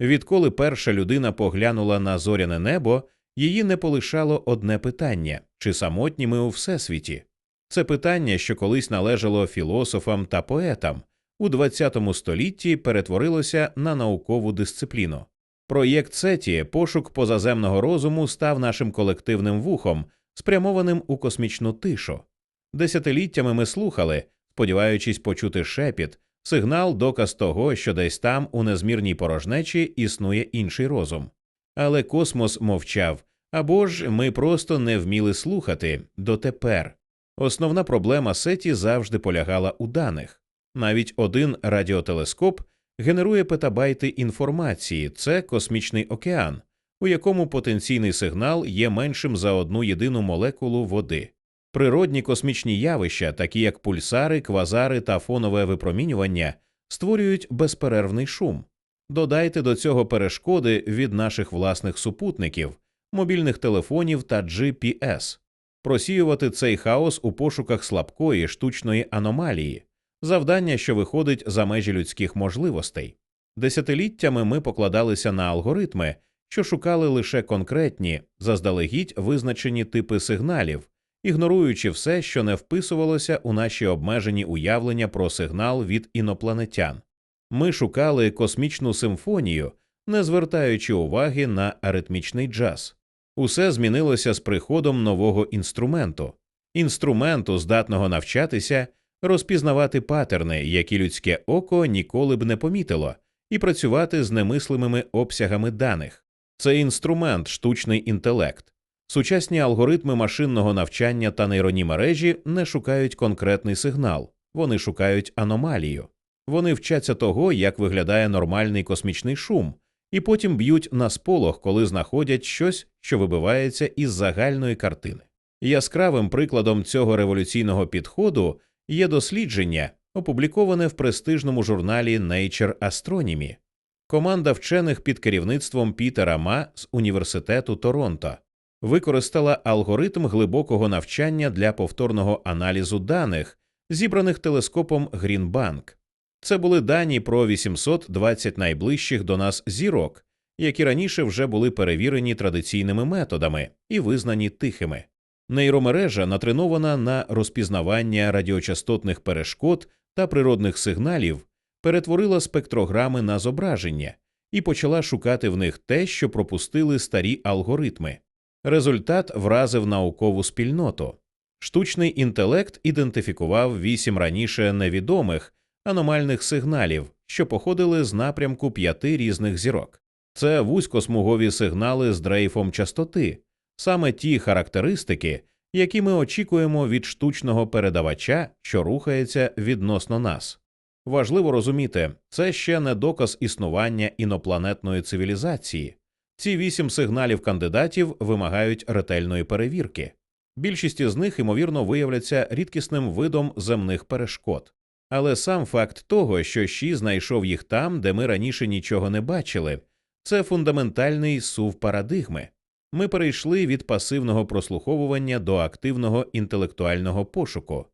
Відколи перша людина поглянула на зоряне небо, її не полишало одне питання чи самотні ми у всесвіті? Це питання, що колись належало філософам та поетам, у ХХ столітті перетворилося на наукову дисципліну. Проєкт Сеті, пошук позаземного розуму, став нашим колективним вухом, спрямованим у космічну тишу. Десятиліттями ми слухали, сподіваючись почути шепіт, сигнал, доказ того, що десь там, у незмірній порожнечі, існує інший розум. Але космос мовчав, або ж ми просто не вміли слухати дотепер. Основна проблема сеті завжди полягала у даних. Навіть один радіотелескоп генерує петабайти інформації, це космічний океан, у якому потенційний сигнал є меншим за одну єдину молекулу води. Природні космічні явища, такі як пульсари, квазари та фонове випромінювання, створюють безперервний шум. Додайте до цього перешкоди від наших власних супутників, мобільних телефонів та GPS. Просіювати цей хаос у пошуках слабкої штучної аномалії, завдання, що виходить за межі людських можливостей. Десятиліттями ми покладалися на алгоритми, що шукали лише конкретні, заздалегідь визначені типи сигналів, ігноруючи все, що не вписувалося у наші обмежені уявлення про сигнал від інопланетян. Ми шукали космічну симфонію, не звертаючи уваги на аритмічний джаз. Усе змінилося з приходом нового інструменту, інструменту, здатного навчатися, розпізнавати патерни, які людське око ніколи б не помітило, і працювати з немислимими обсягами даних. Це інструмент, штучний інтелект. Сучасні алгоритми машинного навчання та нейронні мережі не шукають конкретний сигнал, вони шукають аномалію. Вони вчаться того, як виглядає нормальний космічний шум, і потім б'ють на сполох, коли знаходять щось, що вибивається із загальної картини. Яскравим прикладом цього революційного підходу є дослідження, опубліковане в престижному журналі Nature Astronomy. Команда вчених під керівництвом Пітера Ма з університету Торонто використала алгоритм глибокого навчання для повторного аналізу даних, зібраних телескопом Грінбанк. Це були дані про 820 найближчих до нас зірок, які раніше вже були перевірені традиційними методами і визнані тихими. Нейромережа натренована на розпізнавання радіочастотних перешкод та природних сигналів, перетворила спектрограми на зображення і почала шукати в них те, що пропустили старі алгоритми. Результат вразив наукову спільноту. Штучний інтелект ідентифікував вісім раніше невідомих аномальних сигналів, що походили з напрямку п'яти різних зірок. Це вузькосмугові сигнали з дрейфом частоти, саме ті характеристики, які ми очікуємо від штучного передавача, що рухається відносно нас. Важливо розуміти, це ще не доказ існування інопланетної цивілізації. Ці вісім сигналів кандидатів вимагають ретельної перевірки. Більшість із них, ймовірно, виявляться рідкісним видом земних перешкод. Але сам факт того, що Ші знайшов їх там, де ми раніше нічого не бачили, це фундаментальний сув парадигми. Ми перейшли від пасивного прослуховування до активного інтелектуального пошуку.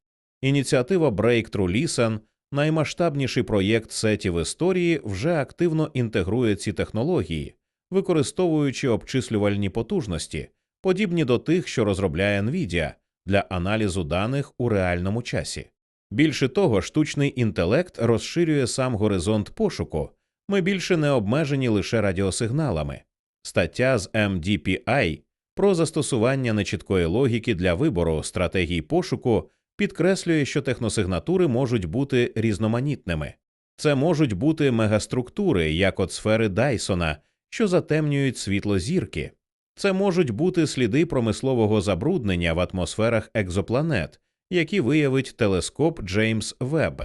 Ініціатива Breakthrough Listen, наймасштабніший проєкт сеті в історії, вже активно інтегрує ці технології, використовуючи обчислювальні потужності, подібні до тих, що розробляє NVIDIA, для аналізу даних у реальному часі. Більше того, штучний інтелект розширює сам горизонт пошуку. Ми більше не обмежені лише радіосигналами. Стаття з MDPI про застосування нечіткої логіки для вибору стратегій пошуку підкреслює, що техносигнатури можуть бути різноманітними. Це можуть бути мегаструктури, як от сфери Дайсона, що затемнюють світло зірки. Це можуть бути сліди промислового забруднення в атмосферах екзопланет, які виявить телескоп Джеймс Веб.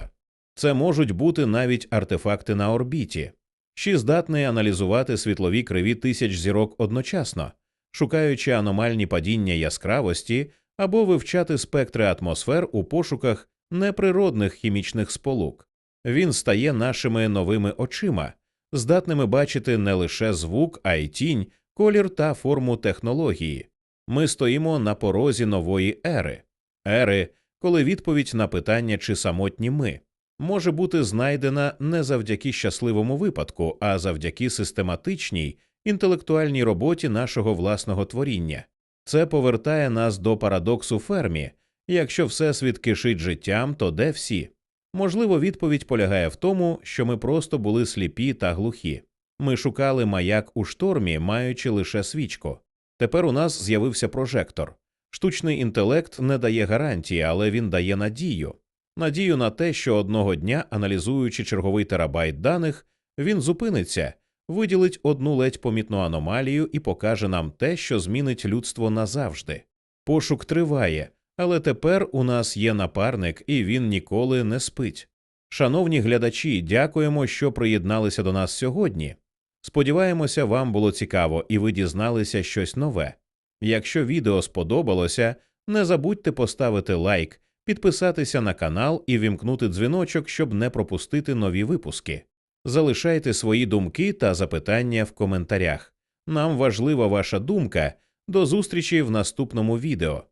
Це можуть бути навіть артефакти на орбіті, що здатний аналізувати світлові криві тисяч зірок одночасно, шукаючи аномальні падіння яскравості або вивчати спектри атмосфер у пошуках неприродних хімічних сполук. Він стає нашими новими очима, здатними бачити не лише звук, а й тінь, колір та форму технології. Ми стоїмо на порозі нової ери, ери, коли відповідь на питання, чи самотні ми, може бути знайдена не завдяки щасливому випадку, а завдяки систематичній інтелектуальній роботі нашого власного творіння. Це повертає нас до парадоксу фермі якщо всесвіт кишить життям, то де всі? Можливо, відповідь полягає в тому, що ми просто були сліпі та глухі. Ми шукали маяк у штормі, маючи лише свічку. Тепер у нас з'явився прожектор. Штучний інтелект не дає гарантії, але він дає надію. Надію на те, що одного дня, аналізуючи черговий терабайт даних, він зупиниться, виділить одну ледь помітну аномалію і покаже нам те, що змінить людство назавжди. Пошук триває, але тепер у нас є напарник, і він ніколи не спить. Шановні глядачі, дякуємо, що приєдналися до нас сьогодні. Сподіваємося, вам було цікаво і ви дізналися щось нове. Якщо відео сподобалося, не забудьте поставити лайк, підписатися на канал і вімкнути дзвіночок, щоб не пропустити нові випуски. Залишайте свої думки та запитання в коментарях. Нам важлива ваша думка. До зустрічі в наступному відео.